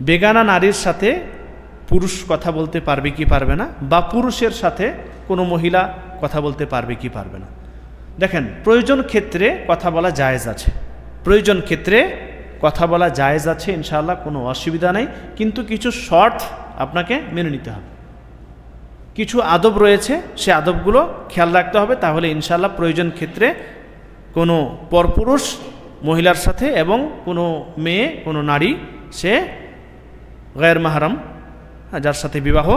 বেগানা নারীর সাথে পুরুষ কথা বলতে পারবে কি পারবে না, বা পুরুষের সাথে কোনো মহিলা কথা বলতে পারবে কি পারবে না। দেখেন, প্রয়োজন ক্ষেত্রে কথা বলা জায়েজ আছে। প্রয়োজন ক্ষেত্রে কথা বলা জায়েজ আছে, ইনশাআল্লাহ, কোনো অসুবিধা নেই। কিন্তু কিছু শর্ট আপনাকে মেনে নিতে হবে। কিছু আদব রয়েছে, সে আদবগুলো খেয়াল রাখতে হবে। তাহলে ইনশাআল্লাহ প্রয়োজন ক্ষেত্রে কোনো পরপুরুষ মহিলার সাথে এবং কোনো মেয়ে, কোনো নারী সে গায়ের মাহারাম হ্যাঁ, যার সাথে বিবাহ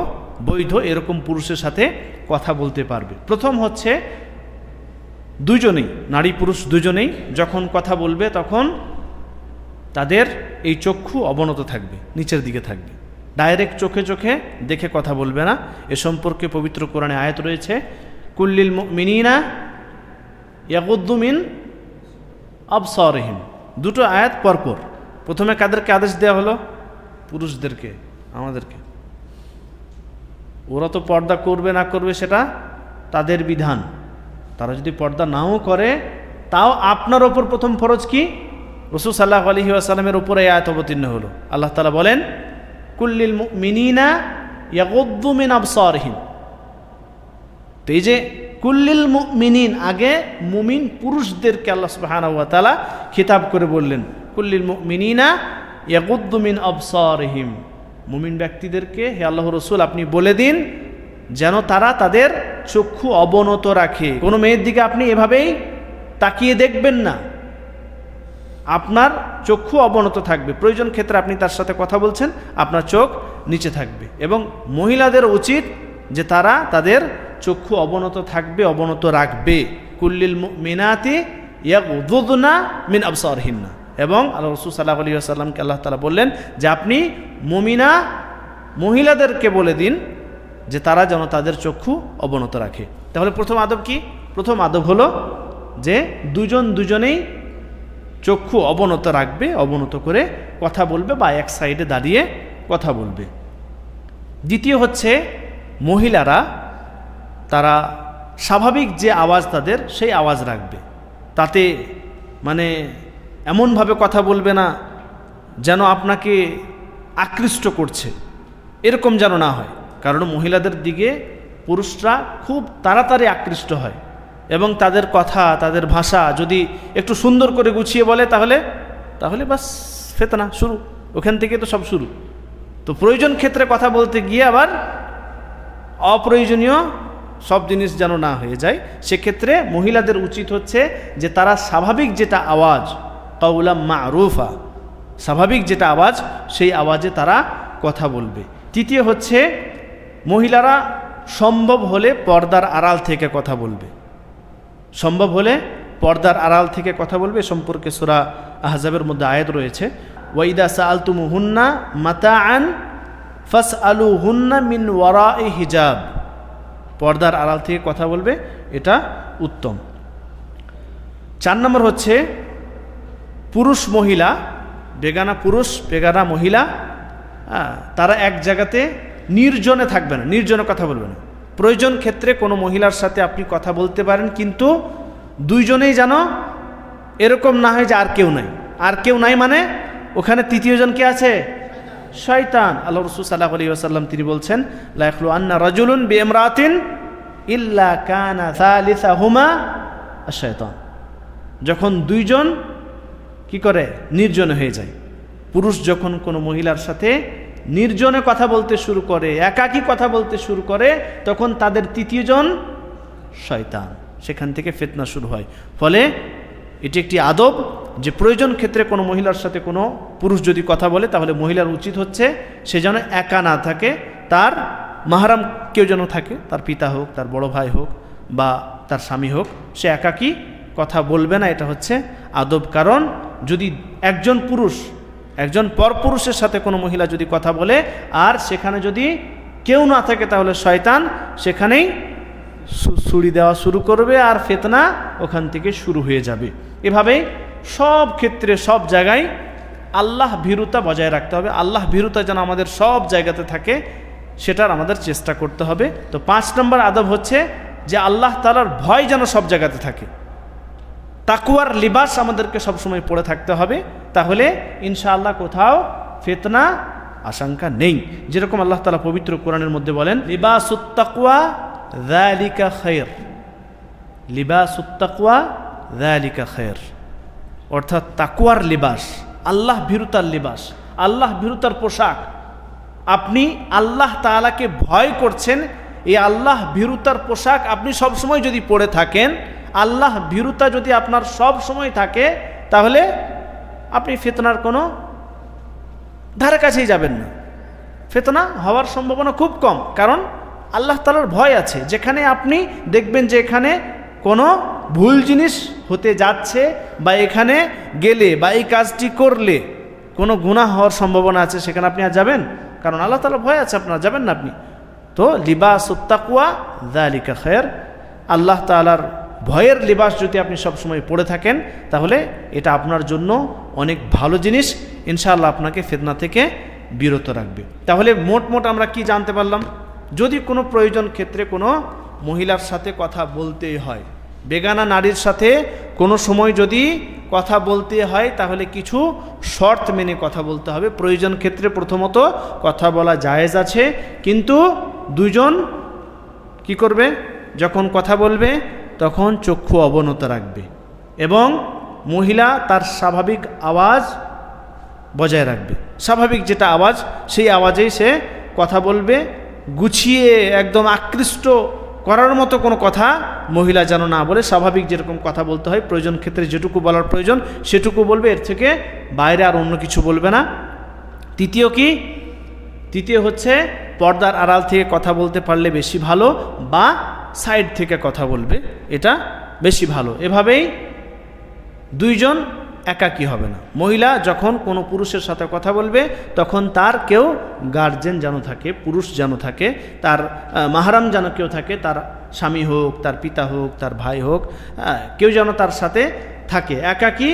বৈধ এরকম পুরুষের সাথে কথা বলতে পারবে। প্রথম হচ্ছে দুজনেই নারী পুরুষ দুজনেই যখন কথা বলবে তখন তাদের এই চক্ষু অবনত থাকবে নিচের দিকে থাকবে। ডাইরেক্ট চোখে চোখে দেখে কথা বলবে না। এ সম্পর্কে পবিত্র কোরআনে আয়াত রয়েছে কুল্লিল মিনিনা ইয়াকুদ্দুমিন আবসরহিম। দুটো আয়াত পরপর। প্রথমে কাদেরকে আদেশ দেওয়া হলো? পুরুষদেরকে, আমাদেরকে। ওরা তো পর্দা করবে না করবে সেটা তাদের বিধান। তারা যদি পর্দা নাও করে, তাও আপনার ওপর প্রথম ফরজ কি? রসুল সাল্লাহ আলহি আসালামের উপরে আয়াত অবতীর্ণ হলো। আল্লাহ তালা বলেন কুল্লিল মিনিনা ইয়াকুদ্দুমিন আবসরহিম। তো এই যে কুল্লিল মিনিন আগে মুমিন পুরুষদেরকে আল্লাহ তালা খিতাব করে বললেন কুল্লিল মিনিনা ইয়াকুদ্দুমিন আবসরহিম। মুমিন ব্যক্তিদেরকে হে আল্লাহ রসুল, আপনি বলে দিন যেন তারা তাদের চক্ষু অবনত রাখে। কোনো মেয়ের দিকে আপনি এভাবেই তাকিয়ে দেখবেন না। আপনার চক্ষু অবনত থাকবে। প্রয়োজন ক্ষেত্রে আপনি তার সাথে কথা বলছেন, আপনার চোখ নিচে থাকবে। এবং মহিলাদের উচিত যে তারা তাদের চক্ষু অবনত থাকবে, অবনত রাখবে। কুল্লিল মিনাতি ইয়াকুদুদনা মিন আবসারহিন্না। এবং আল্লাহ রসুল সাল্লাহ আলী আসাল্লামকে আল্লাহ তালা বললেন যে আপনি মমিনা মহিলাদেরকে বলে দিন যে তারা যেন তাদের চক্ষু অবনত রাখে। তাহলে প্রথম আদব কি? প্রথম আদব হলো যে দুজন দুজনেই চক্ষু অবনত রাখবে, অবনত করে কথা বলবে বা এক সাইডে দাঁড়িয়ে কথা বলবে। দ্বিতীয় হচ্ছে মহিলারা, তারা স্বাভাবিক যে আওয়াজ তাদের, সেই আওয়াজ রাখবে। তাতে মানে এমনভাবে কথা বলবে না যেন আপনাকে আকৃষ্ট করছে। এরকম যেন না হয়। কারণ মহিলাদের দিকে পুরুষরা খুব তাড়াতাড়ি আকৃষ্ট হয় এবং তাদের কথা, তাদের ভাষা যদি একটু সুন্দর করে গুছিয়ে বলে তাহলে তাহলে বাস ফেতনা শুরু। ওখান থেকে তো সব শুরু। তো প্রয়োজন ক্ষেত্রে কথা বলতে গিয়ে আবার অপ্রয়োজনীয় সব জিনিস যেন না হয়ে যায়। সেক্ষেত্রে মহিলাদের উচিত হচ্ছে যে তারা স্বাভাবিক যেটা আওয়াজ কাউলা মারুফা। স্বাভাবিক যেটা আওয়াজ, সেই আওয়াজে তারা কথা বলবে। তৃতীয় হচ্ছে, মহিলারা সম্ভব হলে পর্দার আড়াল থেকে কথা বলবে। সম্ভব হলে পর্দার আড়াল থেকে কথা বলবে, সম্পর্কে সুরা আহজাবের মধ্যে আয়াত রয়েছে। ওয়াইদা সা আলতুমু হুন্না মাতা আন ফাস আলু হুন্না মিন ওয়ারা এ হিজাব। পর্দার আড়াল থেকে কথা বলবে, এটা উত্তম। চার নম্বর হচ্ছে পুরুষ মহিলা, বেগানা পুরুষ, বেগানা মহিলা তারা এক জায়গাতে নির্জনে থাকবে না, নির্জনে কথা বলবে না। প্রয়োজন ক্ষেত্রে কোনো মহিলার সাথে আপনি কথা বলতে পারেন, কিন্তু দুইজনেই যেন এরকম না হয় যে আর কেউ নাই। আর কেউ নাই মানে ওখানে তৃতীয়জন কে আছে? শয়তান। আল্লাহ রসুল সাল্লাহ আলী আসাল্লাম তিনি বলছেন লাইখলু আন্না রাজুলুন বেমরাতিন ইল্লা কানা হুমা শয়তান যখন দুইজন কি করে? নির্জনে হয়ে যায়। পুরুষ যখন কোনো মহিলার সাথে নির্জনে কথা বলতে শুরু করে, একাকী কথা বলতে শুরু করে, তখন তাদের তৃতীয়জন শয়তান। সেখান থেকে ফেতনা শুরু হয়। ফলে এটি একটি আদব যে প্রয়োজন ক্ষেত্রে কোনো মহিলার সাথে কোনো পুরুষ যদি কথা বলে, তাহলে মহিলার উচিত হচ্ছে সে যেন একা না থাকে। তার মাহারাম কেউ যেন থাকে, তার পিতা হোক, তার বড় ভাই হোক বা তার স্বামী হোক, সে একাকী কথা বলবে না, এটা হচ্ছে আদব। কারণ যদি একজন পুরুষ, একজন পরপুরুষের সাথে কোনো মহিলা যদি কথা বলে, আর সেখানে যদি কেউ না থাকে তাহলে শয়তান সেখানেই ছুরি দেওয়া শুরু করবে আর ফেতনা ওখান থেকে শুরু হয়ে যাবে। এভাবে সব ক্ষেত্রে, সব জায়গায় আল্লাহ ভীরুতা বজায় রাখতে হবে। আল্লাহ ভীরুতা যেন আমাদের সব জায়গাতে থাকে, সেটার আমাদের চেষ্টা করতে হবে। তো পাঁচ নম্বর আদব হচ্ছে যে আল্লাহ তালার ভয় যেন সব জায়গাতে থাকে। তাকুয়ার লিবাস আমাদেরকে সবসময় পড়ে থাকতে হবে। তাহলে ইনশাআল্লাহ কোথাও ফেতনা আশঙ্কা নেই। যেরকম আল্লাহ তালা পবিত্র কোরআনের মধ্যে বলেন লিবাসুত্তাকুয়া দ্যালিকা খৈর লিবাসুত্তাকুয়া দ্যালিকা খৈর অর্থাৎ তাকুয়ার লিবাস, আল্লাহ ভীরুতার লিবাস, আল্লাহ ভীরুতার পোশাক। আপনি আল্লাহ তাআলাকে ভয় করছেন, এই আল্লাহ ভীরুতার পোশাক আপনি সবসময় যদি পরে থাকেন আল্লাহ ভীরুতা যদি আপনার সব সময় থাকে, তাহলে আপনি ফেতনার কোনো ধারে কাছেই যাবেন না। ফেতনা হওয়ার সম্ভাবনা খুব কম, কারণ আল্লাহ তালার ভয় আছে। যেখানে আপনি দেখবেন যে এখানে কোনো ভুল জিনিস হতে যাচ্ছে বা এখানে গেলে বা এই কাজটি করলে কোনো গুনাহ হওয়ার সম্ভাবনা আছে, সেখানে আপনি আর যাবেন। কারণ আল্লাহ তালা ভয় আছে, আপনার যাবেন না আপনি। তো লিবাস উত্তাকুয়া দালিকা খের আল্লাহ তালার ভয়ের লিবাস যদি আপনি সবসময় পড়ে থাকেন, তাহলে এটা আপনার জন্য অনেক ভালো জিনিস। ইনশাআল্লাহ আপনাকে ফেতনা থেকে বিরত রাখবে। তাহলে মোট মোট আমরা কি জানতে পারলাম? যদি কোনো প্রয়োজন ক্ষেত্রে কোনো মহিলার সাথে কথা বলতেই হয়, বেগানা নারীর সাথে কোনো সময় যদি কথা বলতে হয়, তাহলে কিছু শর্ত মেনে কথা বলতে হবে। প্রয়োজন ক্ষেত্রে প্রথমত কথা বলা জায়েজ আছে, কিন্তু দুজন কি করবে? যখন কথা বলবে তখন চক্ষু অবনত রাখবে এবং মহিলা তার স্বাভাবিক আওয়াজ বজায় রাখবে। স্বাভাবিক যেটা আওয়াজ, সেই আওয়াজেই সে কথা বলবে, গুছিয়ে একদম আকৃষ্ট করার মতো কোনো কথা মহিলা যেন না বলে। স্বাভাবিক যেরকম কথা বলতে হয়, প্রয়োজন ক্ষেত্রে যেটুকু বলার প্রয়োজন সেটুকু বলবে, এর থেকে বাইরে আর অন্য কিছু বলবে না। তৃতীয় কি? তৃতীয় হচ্ছে পর্দার আড়াল থেকে কথা বলতে পারলে বেশি ভালো বা সাইড থেকে কথা বলবে, এটা বেশি ভালো। এভাবেই দুইজন একাকী হবে না। মহিলা যখন কোনো পুরুষের সাথে কথা বলবে, তখন তার কেউ গার্জেন যেন থাকে, পুরুষ যেন থাকে, তার মাহারাম যেন কেউ থাকে, তার স্বামী হোক, তার পিতা হোক, তার ভাই হোক কেউ যেন তার সাথে থাকে। একাকী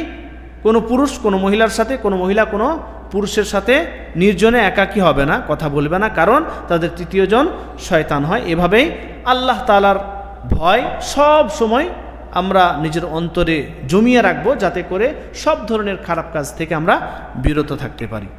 কোনো পুরুষ, কোনো মহিলার সাথে, কোনো মহিলা কোনো পুরুষের সাথে নির্জনে একাকী হবে না, কথা বলবে না, কারণ তাদের তৃতীয়জন শয়তান হয়। এভাবেই আল্লাহ তালার ভয় সব সময় আমরা নিজের অন্তরে জমিয়ে রাখব যাতে করে সব ধরনের খারাপ কাজ থেকে আমরা বিরত থাকতে পারি।